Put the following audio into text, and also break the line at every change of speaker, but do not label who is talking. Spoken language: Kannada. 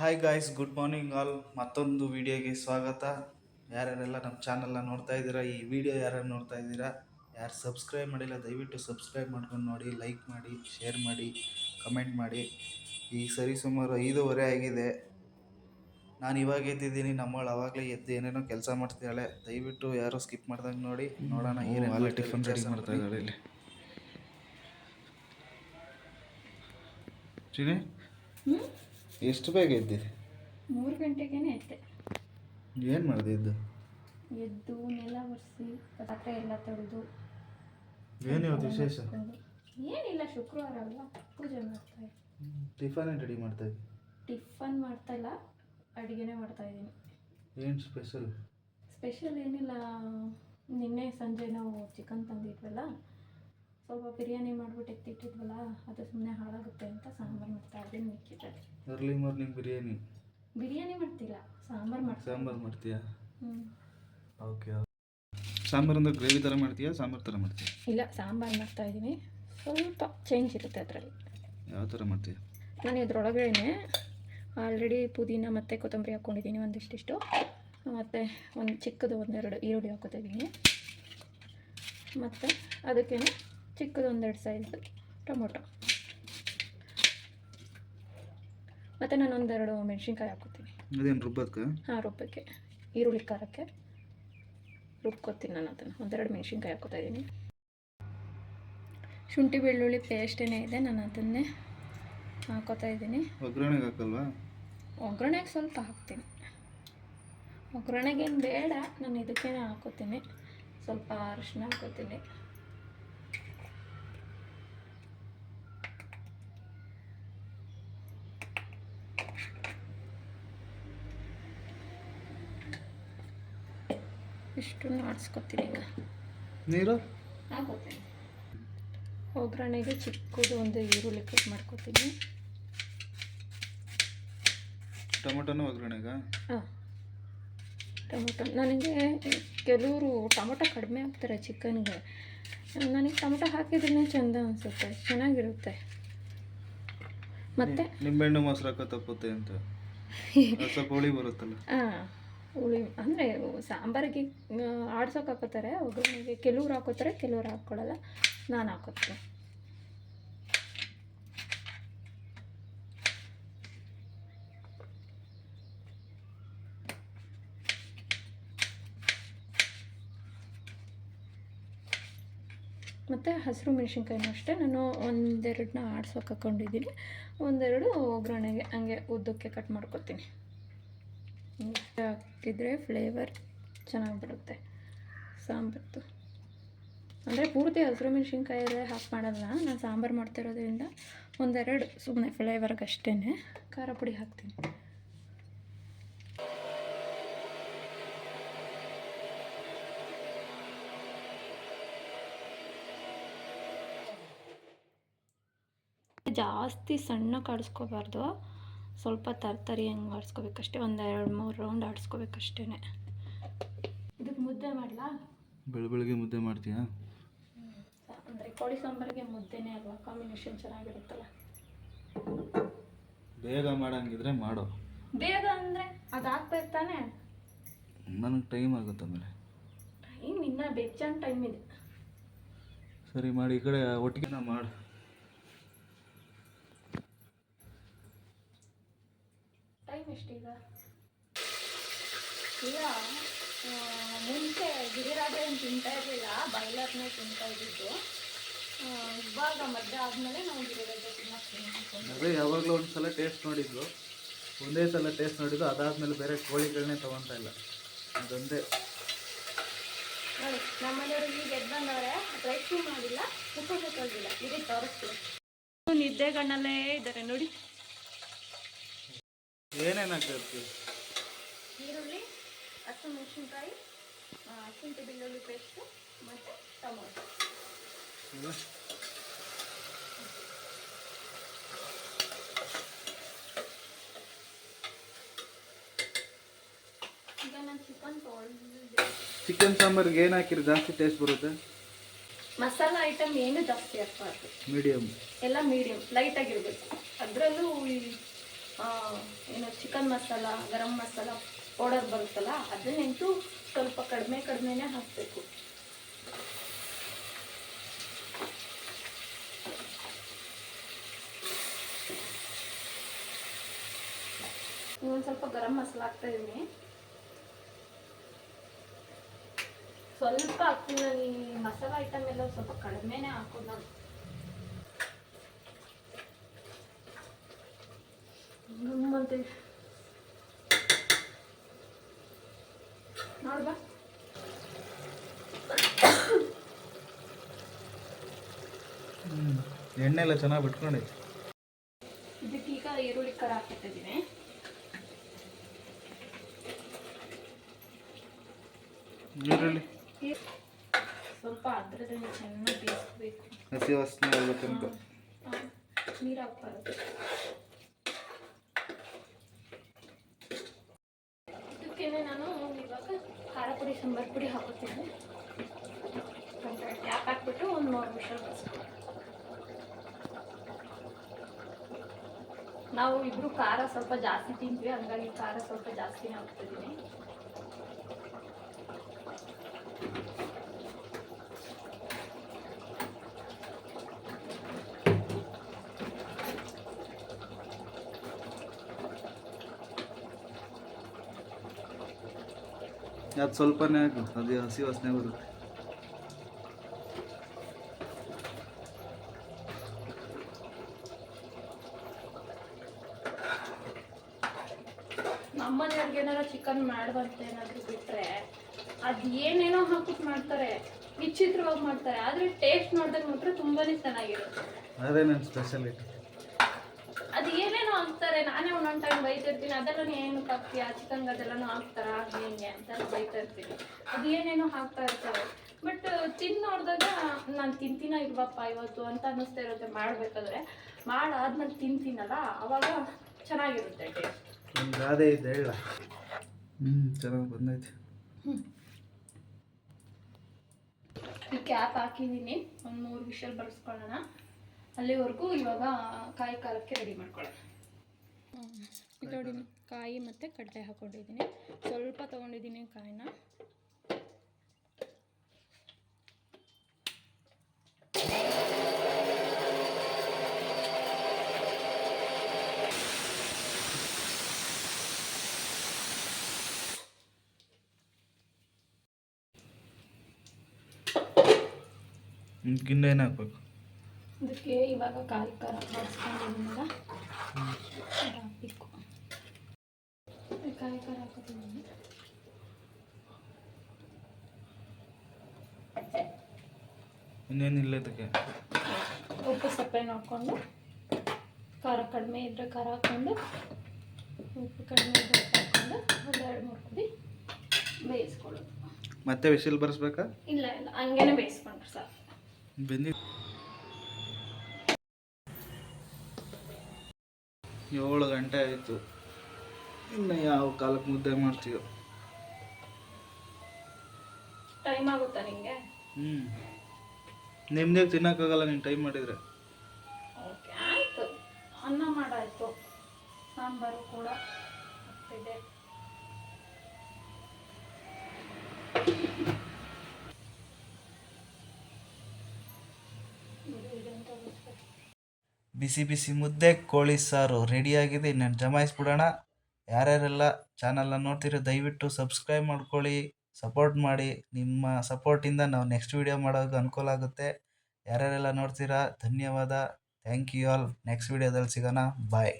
Hi guys good morning all ಮತ್ತೊಂದು ವಿಡಿಯೋಗೆ ಸ್ವಾಗತ. ಯಾರ್ಯಾರೆಲ್ಲ ನಮ್ಮ ಚಾನಲ್ನ ನೋಡ್ತಾ ಇದ್ದೀರಾ ಈ ವಿಡಿಯೋ ಯಾರ್ಯಾರು ನೋಡ್ತಾ ಇದ್ದೀರಾ ಯಾರು ಸಬ್ಸ್ಕ್ರೈಬ್ ಮಾಡಿಲ್ಲ ದಯವಿಟ್ಟು ಸಬ್ಸ್ಕ್ರೈಬ್ ಮಾಡ್ಕೊಂಡು ನೋಡಿ ಲೈಕ್ ಮಾಡಿ ಶೇರ್ ಮಾಡಿ ಕಮೆಂಟ್ ಮಾಡಿ. ಈಗ ಸರಿ ಸುಮಾರು ಐದೂವರೆ ಆಗಿದೆ. ನಾನು ಇವಾಗ ಎದ್ದಿದ್ದೀನಿ ನಮ್ಮಳು ಅವಾಗಲೇ ಎದ್ದು ಏನೇನೋ ಕೆಲಸ ಮಾಡ್ತಿದ್ದಾಳೆ. ದಯವಿಟ್ಟು ಯಾರೋ ಸ್ಕಿಪ್ ಮಾಡ್ದಂಗೆ ನೋಡಿ ನೋಡೋಣ ಏನೇನು ಟಿಫನ್ ರೆಡಿ ಮಾಡ್ತಾ ಇದ್ದಾಳೆ ಇಲ್ಲಿ. ಚಿನಿ ಎಷ್ಟು ಬೇಗ ಎದ್ದಿದೆ
ಮೂರು ಗಂಟೆಗೇನೆ ಎದ್ದೆ.
ಏನು ಮಾಡಿದೆ ಎದ್ದು?
ಎದ್ದು ನೆಲ ಒರೆಸಿ ಪಾತ್ರೆ ಎಲ್ಲ ತೊಳೆದು
ಏನು ಇವತ್ತು ವಿಶೇಷ?
ಏನಿಲ್ಲ ಶುಕ್ರವಾರ ಅಲ್ವಾ? ಪೂಜೆ ಮಾಡ್ತಾ ಇದ್ದೀನಿ
ಟಿಫನ್ ರೆಡಿ ಮಾಡ್ತಾ
ಟಿಫನ್ ಮಾಡ್ತಾ ಇಲ್ಲ ಅಡುಗೆನೇ ಮಾಡ್ತಾ ಇದ್ದೀನಿ.
ಏನು ಸ್ಪೆಷಲ್
ಸ್ಪೆಷಲ್ ಏನಿಲ್ಲ ನಿನ್ನೆ ಸಂಜೆ ನಾವು ಚಿಕನ್ ತಂದಿದ್ವಲ್ಲ ಸ್ವಲ್ಪ ಬಿರಿಯಾನಿ ಮಾಡ್ಬಿಟ್ಟು ಎತ್ತಿಟ್ಟಿದ್ವಲ್ಲ ಅದು ಸುಮ್ಮನೆ ಹಾಳಾಗುತ್ತೆ ಅಂತ ಸಾಂಬಾರು ಮಾಡ್ತಾ ಇದ್ದೀನಿ ಮಿಕ್ಕಿದ್ರಲ್ಲಿ.
Early morning biryani.
ಬಿರಿಯಾನಿ ಮಾಡ್ತಿಲ್ಲ ಸಾಂಬಾರು ಮಾಡಿ
ಸಾಂಬಾರು ಮಾಡ್ತೀಯಾ?
ಹ್ಞೂ
ಓಕೆ ಸಾಂಬಾರು ಅಂದ್ರೆ ಗ್ರೇವಿ ಥರ ಮಾಡ್ತೀಯಾ ಸಾಂಬಾರು ಥರ ಮಾಡ್ತೀಯಾ?
ಇಲ್ಲ ಸಾಂಬಾರು ಮಾಡ್ತಾ ಇದ್ದೀನಿ. ಸ್ವಲ್ಪ ಚೇಂಜ್ ಇರುತ್ತೆ ಅದರಲ್ಲಿ.
ಯಾವ ಥರ ಮಾಡ್ತೀಯ?
ನಾನು ಇದ್ರೊಳಗಡೆ ಆಲ್ರೆಡಿ ಪುದೀನ ಮತ್ತು ಕೊತ್ತಂಬರಿ ಹಾಕ್ಕೊಂಡಿದ್ದೀನಿ ಒಂದಿಷ್ಟಿಷ್ಟು. ಮತ್ತು ಒಂದು ಚಿಕ್ಕದು ಒಂದೆರಡು ಈರುಳ್ಳಿ ಹಾಕೋತಿದ್ದೀನಿ ಮತ್ತು ಅದಕ್ಕೆ ಚಿಕ್ಕದು ಒಂದೆರಡು ಸೈಜ್ ಟೊಮೊಟೊ. ಮತ್ತು ನಾನು ಒಂದೆರಡು ಮೆಣಸಿನ್ಕಾಯಿ ಹಾಕೋತೀನಿ
ಅದೇನು ರುಬ್ಬಕ್ಕೆ
ಹಾಂ ರುಬ್ಬಕ್ಕೆ ಈರುಳ್ಳಿ ಖಾರಕ್ಕೆ. ರುಬ್ಕೋತೀನಿ ನಾನು ಅದನ್ನು. ಒಂದೆರಡು ಮೆಣಸಿನ್ಕಾಯಿ ಹಾಕೋತಾ ಇದ್ದೀನಿ ಶುಂಠಿ ಬೆಳ್ಳುಳ್ಳಿ ಪೇಸ್ಟೇನೇ ಇದೆ ನಾನು ಅದನ್ನೇ ಹಾಕೋತಾ ಇದ್ದೀನಿ
ಒಗ್ಗರಣೆಗೆ ಹಾಕಲ್ವಾ?
ಒಗ್ಗರಣೆಗೆ ಸ್ವಲ್ಪ ಹಾಕ್ತೀನಿ. ಒಗ್ಗರಣೆಗೇನು ಬೇಡ ನಾನು ಇದಕ್ಕೇನೆ ಹಾಕೋತೀನಿ ಸ್ವಲ್ಪ ಅರಿಶಿನ ಹಾಕೋತೀನಿ ಇಷ್ಟನ್ನು ಆಡಿಸ್ಕೊತೀನಿ ಈಗ.
ನೀರು?
ಹಾಕೋತೀನಿ ಒಗ್ಗರಣೆಗೆ ಚಿಕ್ಕದು ಒಂದು ಈರುಳ್ಳಿ ಕಟ್ ಮಾಡ್ಕೊತೀನಿ.
ಟೊಮೊಟೊನೂ ಒಗ್ಗರಣೆಗ?
ಹಾಂ. ಟೊಮೊಟೊ ನನಗೆ ಕೆಲವರು ಟೊಮೊಟೊ ಕಡಿಮೆ ಹಾಕ್ತಾರೆ ಚಿಕನ್ಗೆ. ನನಗೆ ಟೊಮೊಟೊ ಹಾಕಿದ್ರೇ ಚೆಂದ ಅನಿಸುತ್ತೆ ಚೆನ್ನಾಗಿರುತ್ತೆ. ಮತ್ತೆ
ನಿಂಬೆಹಣ್ಣು ಮೊಸರು ಹಾಕೋ ತಪ್ಪುತ್ತೆ ಅಂತ. ಸ್ವಲ್ಪ ಹುಳಿ ಬರುತ್ತಲ್ಲ.
ಹಾಂ. ಹುಳಿ ಅಂದರೆ ಸಾಂಬಾರಿಗೆ ಆಡ್ಸೋಕೆ ಹಾಕೋತಾರೆ, ಒಗ್ಗರಣೆಗೆ. ಕೆಲವ್ರು ಹಾಕೋತಾರೆ, ಕೆಲವ್ರು ಹಾಕ್ಕೊಳ್ಳಲ್ಲ ನಾನು ಹಾಕೋತೀನಿ. ಮತ್ತು ಹಸಿರು ಮೆಣಸಿನ್ಕಾಯಿನೂ ಅಷ್ಟೇ. ನಾನು ಒಂದೆರಡನ್ನ ಆಡ್ಸೋಕೆ ಹಾಕೊಂಡಿದ್ದೀನಿ. ಒಂದೆರಡು ಒಗ್ಗರಣೆಗೆ ಹಂಗೆ ಉದ್ದಕ್ಕೆ ಕಟ್ ಮಾಡ್ಕೊತೀನಿ. ಹಿಂಗೆ ಹಾಕಿದರೆ ಫ್ಲೇವರ್ ಚೆನ್ನಾಗಿ ಬರುತ್ತೆ ಸಾಂಬಾರ್ದು. ಅಂದರೆ ಪೂರ್ತಿ ಹಸಿರು ಮೆಣಸಿನ್ಕಾಯಿ ಹಾಕಿ ಮಾಡಲ್ಲ, ನಾನು ಸಾಂಬಾರು ಮಾಡ್ತಿರೋದ್ರಿಂದ ಒಂದೆರಡು ಸುಮ್ಮನೆ ಫ್ಲೇವರ್ಗೆ ಅಷ್ಟೇ ಖಾರ ಪುಡಿ ಹಾಕ್ತೀನಿ. ಜಾಸ್ತಿ ಸಣ್ಣ ಆಡಿಸ್ಕೋಬಾರ್ದು ಸ್ವಲ್ಪ ತರ್ತರಿ ಹಂಗೆ ಆಡಿಸ್ಕೋಬೇಕಷ್ಟೇ ಒಂದು ಎರಡು ಮೂರು ರೌಂಡ್ ಆಡಿಸ್ಕೋಬೇಕಷ್ಟೇ ಇದಕ್ಕೆ ಮುದ್ದೆ ಮಾಡಲಾ?
ಬೆಳ ಬೆಳಗ್ಗೆ ಮುದ್ದೆ ಮಾಡ್ತೀಯಾ?
ಅಂದರೆ ಕೋಳಿ ಸಾಂಬಾರಿಗೆ ಮುದ್ದೆನೇ ಅಲ್ವಾ ಕಾಂಬಿನೇಷನ್ ಚೆನ್ನಾಗಿರುತ್ತಲ್ಲ.
ಬೇಗ ಮಾಡಂಗಿದ್ರೆ ಮಾಡು.
ಬೇಗ ಅಂದರೆ ಅದು ಹಾಕ್ಬೇಕು ತಾನೇ
ನನಗೆ ಟೈಮ್ ಆಗುತ್ತೆ ಆಮೇಲೆ.
ಟೈಮ್ ಇನ್ನೂ ಬೇಜಾನ್ ಟೈಮ್ ಇದೆ.
ಸರಿ ಮಾಡಿ ಈ ಕಡೆ ಒಟ್ಟಿಗೆ ನಾ ಮಾಡು
ಎಷ್ಟೀಗ? ಈಗ ಮುಂಚೆ ಗಿರಿರಾಜ ಏನು ತಿಂತಾ ಇರಲಿಲ್ಲ ಬಾಯ್ಲರ್ನೇ ತಿಂತಾ ಇದ್ದಿದ್ದು. ಆ, ಇವಾಗ ಮದುವೆ ಆದಮೇಲೆ ನಾವು ಗಿರಿರಾಜ
ತಿನ್ನೋಕೆ ಯಾವಾಗಲೂ ಒಂದು ಸಲ ಟೇಸ್ಟ್ ನೋಡಿದ್ದು. ಒಂದೇ ಸಲ ಟೇಸ್ಟ್ ನೋಡಿದ್ದು ಅದಾದಮೇಲೆ ಬೇರೆ ಕೋಳಿಗಳನ್ನೇ ತೊಗೊತಾ ಇಲ್ಲ. ಅದೊಂದೇ.
ನೋಡಿ ನಮ್ಮನೆಯವರು ಈಗ ಎದ್ದು ಡ್ರೈ ಬ್ರೈಟು ಮಾಡಿಲ್ಲ ಉಪಯೋಗ ತೊಳೆದಿಲ್ಲ. ಇದೇ ತೋರಿಸ್ತೀವಿ. ನಿದ್ದೆಗಣ್ಣಲ್ಲೇ ಇದ್ದಾರೆ ನೋಡಿ.
ಏನೇನು ಹಾಕಿರ್ತೀವಿ
ಈರುಳ್ಳಿ ಹಸಿಮೆಣಸಿನ್ಕಾಯಿ ಶುಂಠಿ ಬೆಳ್ಳುಳ್ಳಿ ಪೇಸ್ಟು ಮತ್ತು ಟೊಮೊಟೊ. ಈಗ ನಾನು ಚಿಕನ್ ಸಾಂಬಾರ್
ಚಿಕನ್ ಸಾಂಬಾರಿಗೆ ಏನು ಹಾಕಿದ್ರೆ ಜಾಸ್ತಿ ಟೇಸ್ಟ್ ಬರುತ್ತೆ?
ಮಸಾಲ ಐಟಮ್ ಏನು ಜಾಸ್ತಿ ಹಾಕ್ಬಾರ್ದು.
ಮೀಡಿಯಮ್
ಎಲ್ಲ ಮೀಡಿಯಮ್ ಲೈಟ್ ಅದರಲ್ಲೂ ಈ ಆ, ಏನು ಚಿಕನ್ ಮಸಾಲ, ಗರಂ ಮಸಾಲ ಪೌಡರ್ ಬರುತ್ತಲ್ಲ ಅದನ್ನೆಂತೂ ಸ್ವಲ್ಪ ಕಡಿಮೆ ಕಡಿಮೆನೇ ಹಾಕಬೇಕು. ಇನ್ನೊಂದು ಸ್ವಲ್ಪ ಗರಂ ಮಸಾಲ ಹಾಕ್ತಾ ಇದ್ದೀನಿ ಸ್ವಲ್ಪ ಹಾಕ್ತೀನಿ ಈ ಮಸಾಲ ಐಟಮ್ ಎಲ್ಲ ಸ್ವಲ್ಪ ಕಡಿಮೆನೇ ಹಾಕೋದು. ಗಮ್ಮಂತೆ. ನೋಡ್ಬಾ
ಎಣ್ಣೆ ಎಲ್ಲ ಚೆನ್ನಾಗಿ ಬಿಟ್ಕೊಂಡೈತೆ
ಇದಕ್ಕೀಗ ಈರುಳ್ಳಿ ಕರ ಹಾಕ್ತಿದ್ದೀನಿ
ಈರುಳ್ಳಿ.
ಸ್ವಲ್ಪ ಅದ್ರದಲ್ಲಿ ಚೆನ್ನಾಗಿ ಬೇಯಿಸ್ಬೇಕು.
ಹಸಿ ವಾಸನೆ
ನೀರು ಹಾಕ್ಬಾರ್ದು. ಇದಕ್ಕೇನೆ ನಾನು, ಇವಾಗ ಖಾರ ಪುಡಿ, ಸಾಂಬಾರು ಪುಡಿ ಹಾಕೋತೀನಿ. ಟ್ಯಾಪ್ ಹಾಕ್ಬಿಟ್ಟು ಒಂದು ಮೂರು ನಿಮಿಷ ನಾವು ಇಬ್ರು ಖಾರ ಸ್ವಲ್ಪ ಜಾಸ್ತಿ ತಿಂತೀವಿ ಹಂಗಾಗಿ ಖಾರ ಸ್ವಲ್ಪ ಜಾಸ್ತಿನೇ ಹಾಕ್ತಿದ್ದೀನಿ
ಅದು ಸ್ವಲ್ಪನೇ ಅದು ಹಸಿ ವಾಸನೆ ಬರುತ್ತೆ.
ನಮ್ಮನೆಯವ್ರಿಗೆ ಏನಾರ ಚಿಕನ್ ಮಾಡುವಂತ ಏನಾದ್ರು ಬಿಟ್ರೆ ಅದ್ ಏನೇನೋ ಹಾಕ್ಬಿಟ್ಟು ಮಾಡ್ತಾರೆ ವಿಚಿತ್ರವಾಗಿ ಮಾಡ್ತಾರೆ ಆದ್ರೆ ಟೇಸ್ಟ್ ನೋಡಿದಾಗ ಮಾತ್ರ ತುಂಬಾನೇ ಚೆನ್ನಾಗಿರುತ್ತೆ.
ಅದೇ ನನ್ನ ಸ್ಪೆಷಾಲಿಟಿ
ಅದು ಏನೇನೋ ಹಾಕ್ತಾರೆ ನಾನೇ ಒಂದೊಂದು ಟೈಮ್ ಬೈತಿರ್ತೀನಿ. ಅದೆಲ್ಲ ಏನು ಹಾಕ್ತೀಯ ಚಿಕನ್ ಅದೆಲ್ಲನೂ ಹಾಕ್ತಾರ ಹಾಗೆ ಹಿಂಗೆ ಅಂತ ಬೈತಾ ಇರ್ತೀನಿ ಅದು ಏನೇನೋ ಹಾಕ್ತಾ ಇರ್ತಾರೆ. ಬಟ್ ತಿಂದು ನೋಡಿದಾಗ ನಾನು ತಿಂತೀನ ಇಲ್ವಪ್ಪ ಇವತ್ತು ಅಂತ ಅನ್ನಿಸ್ತಾ ಇರುತ್ತೆ ಮಾಡಬೇಕಾದ್ರೆ. ಮಾಡಾದ್ಮೇಲೆ ತಿಂತೀನಲ್ಲ ಅವಾಗ ಚೆನ್ನಾಗಿರುತ್ತೆ ಟೇಸ್ಟ್
ಗಾದೆ ಇದೆ ಹೇಳ. ಹ್ಞೂ ಚೆನ್ನಾಗಿ ಬಂದೈತೆ.
ಈ ಕ್ಯಾಪ್ ಹಾಕಿದ್ದೀನಿ. ಒಂದು ಮೂರು ವಿಷಲ್ ಬರ್ಸ್ಕೊಳ್ಳೋಣ. ಅಲ್ಲಿವರೆಗೂ ಇವಾಗ ಕಾಯಿ ಕಾಲಕ್ಕೆ ರೆಡಿ ಮಾಡ್ಕೊಳ್ಳೋಣ. ನೋಡಿ ಕಾಯಿ ಮತ್ತು ಕಡಲೆ ಹಾಕ್ಕೊಂಡಿದ್ದೀನಿ ಸ್ವಲ್ಪ ತೊಗೊಂಡಿದ್ದೀನಿ ಕಾಯಿನ.
ಗಿಣ್ಣ ಏನು ಹಾಕ್ಬೇಕು?
ಇದಕ್ಕೆ ಇವಾಗ ಕಾಯಿ ಖಾರ ಮಾಡಿಸ್ಕೊಂಡಿದ್ದೀನಲ್ಲ ಕಾಯಿ ಖಾರ ಹಾಕೋತೀನಿ
ಇನ್ನೇನಿಲ್ಲ ಇದಕ್ಕೆ.
ಉಪ್ಪು ಸಪ್ಪೆ ನೋಡಿಕೊಂಡು ಖಾರ ಕಡಿಮೆ ಇದ್ದರೆ ಖಾರ ಹಾಕ್ಕೊಂಡು ಉಪ್ಪು ಕಡಿಮೆ ಇದ್ದರೆ ಹಾಕ್ಕೊಂಡು ಒಂದು ಎರಡು ಮೂರು ಕುದಿ ಬೇಯಿಸ್ಕೊಳ್ಳೋದು.
ಮತ್ತೆ ವಿಸಿಲ್ ಬರ್ಸ್ಬೇಕಾ?
ಇಲ್ಲ ಇಲ್ಲ ಹಂಗೇನೆ ಬೇಯಿಸ್ಕೊಂಡ್ರೆ ಸಾಕು.
ಬೆಂದಿ ಏಳು ಗಂಟೆ ಆಯಿತು. ಇನ್ನು ಯಾವ ಕಾಲಕ್ಕೆ ಮುದ್ದೆ ಮಾಡ್ತೀವೋ
ಟೈಮ್ ಆಗುತ್ತಾ ನಿಮಗೆ
ಹ್ಞೂ ನಿಮ್ದೇ ತಿನ್ನೋಕ್ಕಾಗಲ್ಲ ನೀನು ಟೈಮ್ ಮಾಡಿದರೆ.
ಓಕೆ ಆಯಿತು. ಅನ್ನ ಮಾಡಾಯಿತು. ಸಾಂಬಾರು ಕೂಡ ಆಗ್ತಿದೆ.
ಬಿಸಿ ಬಿಸಿ ಮುದ್ದೆ, ಕೋಳಿ ಸಾರು ರೆಡಿಯಾಗಿದೆ ಇನ್ನೇನು ಜಮಾಯಿಸ್ಬಿಡೋಣ. ಯಾರ್ಯಾರೆಲ್ಲ ಚಾನಲ್ನ ನೋಡ್ತೀರೋ ದಯವಿಟ್ಟು ಸಬ್ಸ್ಕ್ರೈಬ್ ಮಾಡ್ಕೊಳ್ಳಿ ಸಪೋರ್ಟ್ ಮಾಡಿ. ನಿಮ್ಮ ಸಪೋರ್ಟಿಂದ ನಾವು ನೆಕ್ಸ್ಟ್ ವೀಡಿಯೋ ಮಾಡೋಕೆ ಅನುಕೂಲ ಆಗುತ್ತೆ. ಯಾರ್ಯಾರೆಲ್ಲ ನೋಡ್ತೀರಾ, ಧನ್ಯವಾದ. ಥ್ಯಾಂಕ್ ಯು ಆಲ್ ನೆಕ್ಸ್ಟ್ ವೀಡಿಯೋದಲ್ಲಿ ಸಿಗೋಣ. ಬಾಯ್